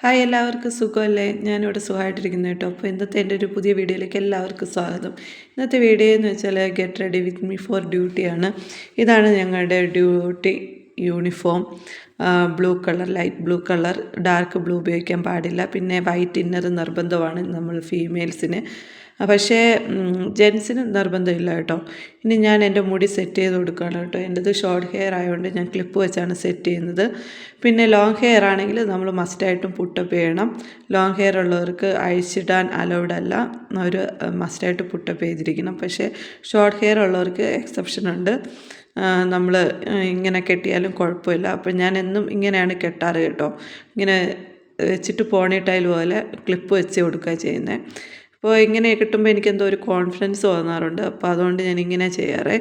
Hi എല്ലാവർക്കും സുഖമല്ലേ? ഞാനിവിടെ സുഖമായിട്ടിരിക്കുന്നു കേട്ടോ. അപ്പോൾ ഇന്നത്തെ എന്റെ ഒരു പുതിയ വീഡിയോയിലേക്ക് എല്ലാവർക്കും സ്വാഗതം. ഇന്നത്തെ വീഡിയോ എന്ന് വെച്ചാൽ get ready with me for ഡ്യൂട്ടിയാണ് ഇതാണ് ഞങ്ങളുടെ duty uniform. Blue colour light blue colour dark blue ഉപയോഗിക്കാൻ പാടില്ല. പിന്നെ വൈറ്റ് ഇന്നർ നിർബന്ധമാണ് നമ്മൾ ഫീമെയിൽസിന്. പക്ഷേ ജെൻസിന് നിർബന്ധമില്ല കേട്ടോ. ഇനി ഞാൻ എന്റെ മുടി സെറ്റ് ചെയ്ത് കൊടുക്കുകയാണ് കേട്ടോ. എന്റെത് ഷോർട്ട് ഹെയർ ആയതുകൊണ്ട് ഞാൻ ക്ലിപ്പ് വെച്ചാണ് സെറ്റ് ചെയ്യുന്നത്. പിന്നെ ലോങ് ഹെയർ ആണെങ്കിൽ നമ്മൾ മസ്റ്റായിട്ടും പുട്ടപ്പ് ചെയ്യണം. ലോങ് ഹെയർ ഉള്ളവർക്ക് അഴിച്ചിടാൻ അലൗഡ് അല്ല. അവർ മസ്റ്റായിട്ട് പുട്ടപ്പ് ചെയ്തിരിക്കണം. പക്ഷേ ഷോർട്ട് ഹെയർ ഉള്ളവർക്ക് എക്സെപ്ഷൻ ഉണ്ട്. നമ്മൾ ഇങ്ങനെ കെട്ടിയാലും കുഴപ്പമില്ല. അപ്പം ഞാൻ എന്നും ഇങ്ങനെയാണ് കെട്ടാറ് കേട്ടോ. ഇങ്ങനെ വെച്ചിട്ട് പോണി ടൈൽ പോലെ ക്ലിപ്പ് വെച്ച് കൊടുക്കുക ചെയ്യുന്നത്. അപ്പോൾ ഇങ്ങനെ കിട്ടുമ്പോൾ എനിക്ക് എന്തോ ഒരു കോൺഫിഡൻസ് തോന്നാറുണ്ട് അപ്പോൾ അതുകൊണ്ട് ഞാൻ ഇങ്ങനെ ചെയ്യാറേ.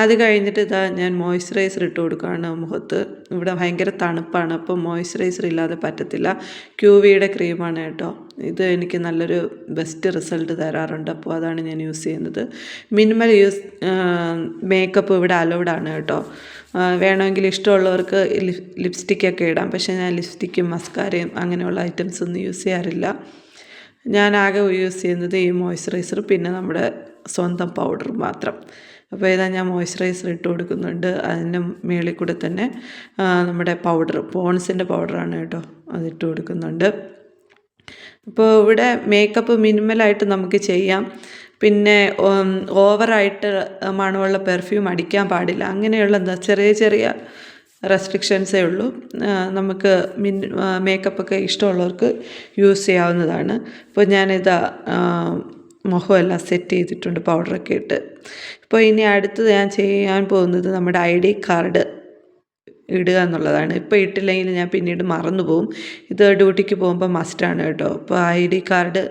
അത് കഴിഞ്ഞിട്ട് ഇതാ ഞാൻ മോയ്സ്ചറൈസർ ഇട്ട് കൊടുക്കുകയാണ് മുഖത്ത്. ഇവിടെ ഭയങ്കര തണുപ്പാണ് അപ്പോൾ മോയ്സ്ചറൈസർ ഇല്ലാതെ പറ്റത്തില്ല. ക്യൂ വിയുടെ ക്രീമാണ് കേട്ടോ. ഇത് എനിക്ക് നല്ലൊരു ബെസ്റ്റ് റിസൾട്ട് തരാറുണ്ട്. അപ്പോൾ അതാണ് ഞാൻ യൂസ് ചെയ്യുന്നത്. മിനിമൽ യൂസ് മേക്കപ്പ് ഇവിടെ അലൗഡാണ് കേട്ടോ. വേണമെങ്കിൽ ഇഷ്ടമുള്ളവർക്ക് ലിപ്സ്റ്റിക്കൊക്കെ ഇടാം. പക്ഷേ ഞാൻ ലിപ്സ്റ്റിക്കും മസ്കാരയും അങ്ങനെയുള്ള ഐറ്റംസ് ഒന്നും യൂസ് ചെയ്യാറില്ല. ഞാൻ ആകെ യൂസ് ചെയ്യുന്നത് ഈ മോയ്സ്ചറൈസർ പിന്നെ നമ്മുടെ സ്വന്തം പൗഡർ മാത്രം. അപ്പോൾ ഇതാ ഞാൻ മോയ്സ്ചറൈസർ ഇട്ട് കൊടുക്കുന്നുണ്ട്. അതിന്റെ മേളിൽ കൂടെ തന്നെ നമ്മുടെ പൗഡർ പോൺസിന്റെ പൗഡറാണ് കേട്ടോ അതിട്ട് കൊടുക്കുന്നുണ്ട്. ഇപ്പോൾ ഇവിടെ മേക്കപ്പ് മിനിമലായിട്ട് നമുക്ക് ചെയ്യാം. പിന്നെ ഓവറായിട്ട് മണമുള്ള പെർഫ്യൂം അടിക്കാൻ പാടില്ല. അങ്ങനെയുള്ള എന്താ ചെറിയ ചെറിയ റെസ്ട്രിക്ഷൻസേ ഉള്ളൂ. നമുക്ക് മിൻ മേക്കപ്പൊക്കെ ഇഷ്ടമുള്ളവർക്ക് യൂസ് ചെയ്യാവുന്നതാണ്. ഇപ്പോൾ ഞാനിതാ മുഖമെല്ലാം സെറ്റ് ചെയ്തിട്ടുണ്ട് പൗഡറൊക്കെ ഇട്ട്. ഇപ്പോൾ ഇനി അടുത്തത് ഞാൻ ചെയ്യാൻ പോകുന്നത് നമ്മുടെ ഐ ഡി കാർഡ് ഇടുക എന്നുള്ളതാണ്. ഇപ്പോൾ ഇട്ടില്ലെങ്കിൽ ഞാൻ പിന്നീട് മറന്നു പോകും. ഇത് ഡ്യൂട്ടിക്ക് പോകുമ്പോൾ മസ്റ്റാണ് കേട്ടോ. അപ്പോൾ ഐ ഡി കാർഡ്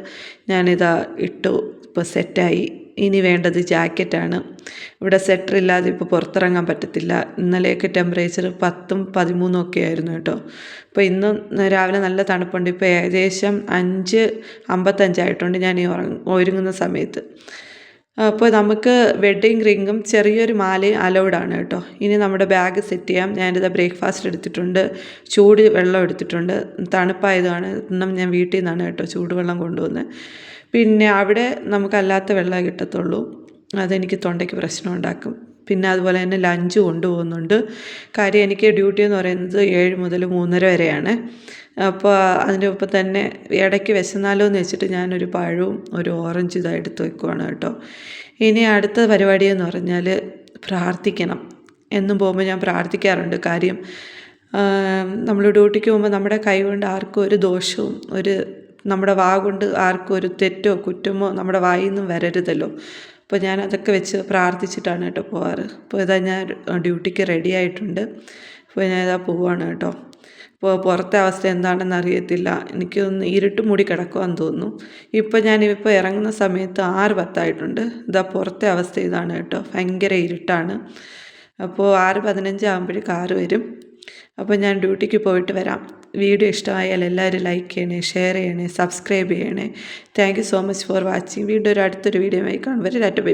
ഞാനിതാ ഇട്ടു. ഇപ്പോൾ സെറ്റായി ഇനി വേണ്ടത് ജാക്കറ്റാണ്. ഇവിടെ സെറ്റർ ഇല്ലാതെ ഇപ്പോൾ പുറത്തിറങ്ങാൻ പറ്റത്തില്ല. ഇന്നലെയൊക്കെ ടെമ്പറേച്ചർ പത്തും പതിമൂന്നും ഒക്കെ ആയിരുന്നു കേട്ടോ. അപ്പോൾ ഇന്നും രാവിലെ നല്ല തണുപ്പുണ്ട്. ഇപ്പോൾ ഏകദേശം അഞ്ച് അമ്പത്തഞ്ചായിട്ടുണ്ട് ഞാൻ ഈ ഒരുങ്ങുന്ന സമയത്ത്. അപ്പോൾ നമുക്ക് വെഡ്ഡിങ് റിങ്ങും ചെറിയൊരു മാലയും അലൗഡാണ് കേട്ടോ. ഇനി നമ്മുടെ ബാഗ് സെറ്റ് ചെയ്യാം. ഞാനിത് ബ്രേക്ക്ഫാസ്റ്റ് എടുത്തിട്ടുണ്ട്. ചൂട് വെള്ളം എടുത്തിട്ടുണ്ട്. തണുപ്പായതാണ്. ഞാൻ വീട്ടിൽ നിന്നാണ് കേട്ടോ ചൂടുവെള്ളം കൊണ്ടുവന്ന്. പിന്നെ അവിടെ നമുക്കല്ലാത്ത വെള്ളമേ കിട്ടത്തുള്ളൂ. അതെനിക്ക് തൊണ്ടയ്ക്ക് പ്രശ്നം ഉണ്ടാക്കും. പിന്നെ അതുപോലെ തന്നെ ലഞ്ച് കൊണ്ടുപോകുന്നുണ്ട്. കാര്യം എനിക്ക് ഡ്യൂട്ടി എന്ന് പറയുന്നത് ഏഴ് മുതൽ മൂന്നര വരെയാണ്. അപ്പോൾ അതിന്റെ ഒപ്പം തന്നെ ഇടയ്ക്ക് വിശന്നാലോ എന്ന് വെച്ചിട്ട് ഞാനൊരു പഴവും ഒരു ഓറഞ്ച് ഇതായി എടുത്ത് വെക്കുവാണ് കേട്ടോ. ഇനി അടുത്ത പരിപാടി എന്ന് പറഞ്ഞാൽ പ്രാർത്ഥിക്കണം. എന്നും പോകുമ്പോൾ ഞാൻ പ്രാർത്ഥിക്കാറുണ്ട് കാര്യം നമ്മൾ ഡ്യൂട്ടിക്ക് പോകുമ്പോൾ നമ്മുടെ കൈ കൊണ്ട് ആർക്കും ഒരു ദോഷവും ഒരു നമ്മുടെ വാ കൊണ്ട് ആർക്കും ഒരു തെറ്റോ കുറ്റമോ നമ്മുടെ വായിൽ നിന്നും വരരുതല്ലോ. അപ്പോൾ ഞാൻ അതൊക്കെ വെച്ച് പ്രാർത്ഥിച്ചിട്ടാണ് കേട്ടോ പോവാറ്. അപ്പോൾ ഇതാ ഞാൻ ഡ്യൂട്ടിക്ക് റെഡി ആയിട്ടുണ്ട്. അപ്പോൾ ഞാൻ ഇതാ പോവാണ് കേട്ടോ. ഇപ്പോൾ പുറത്തെ അവസ്ഥ എന്താണെന്ന് അറിയത്തില്ല. എനിക്കൊന്ന് ഇരുട്ട് മൂടി കിടക്കുമെന്ന് തോന്നുന്നു. ഇപ്പോൾ ഞാൻ ഇപ്പോൾ ഇറങ്ങുന്ന സമയത്ത് ആറ് പത്തായിട്ടുണ്ട്. ഇതാ പുറത്തെ അവസ്ഥ ഇതാണ് കേട്ടോ. ഭയങ്കര ഇരുട്ടാണ്. അപ്പോൾ ആറ് പതിനഞ്ച് ആകുമ്പോഴേ കാറ് വരും. അപ്പോൾ ഞാൻ ഡ്യൂട്ടിക്ക് പോയിട്ട് വരാം. വീഡിയോ ഇഷ്ടമായാൽ എല്ലാവരും ലൈക്ക് ചെയ്യണേ ഷെയർ ചെയ്യണേ സബ്സ്ക്രൈബ് ചെയ്യണേ. Thank you so much for watching വീണ്ടും ഒരു അടുത്തൊരു വീഡിയോ ആയി കാണും. വരെ ബൈ.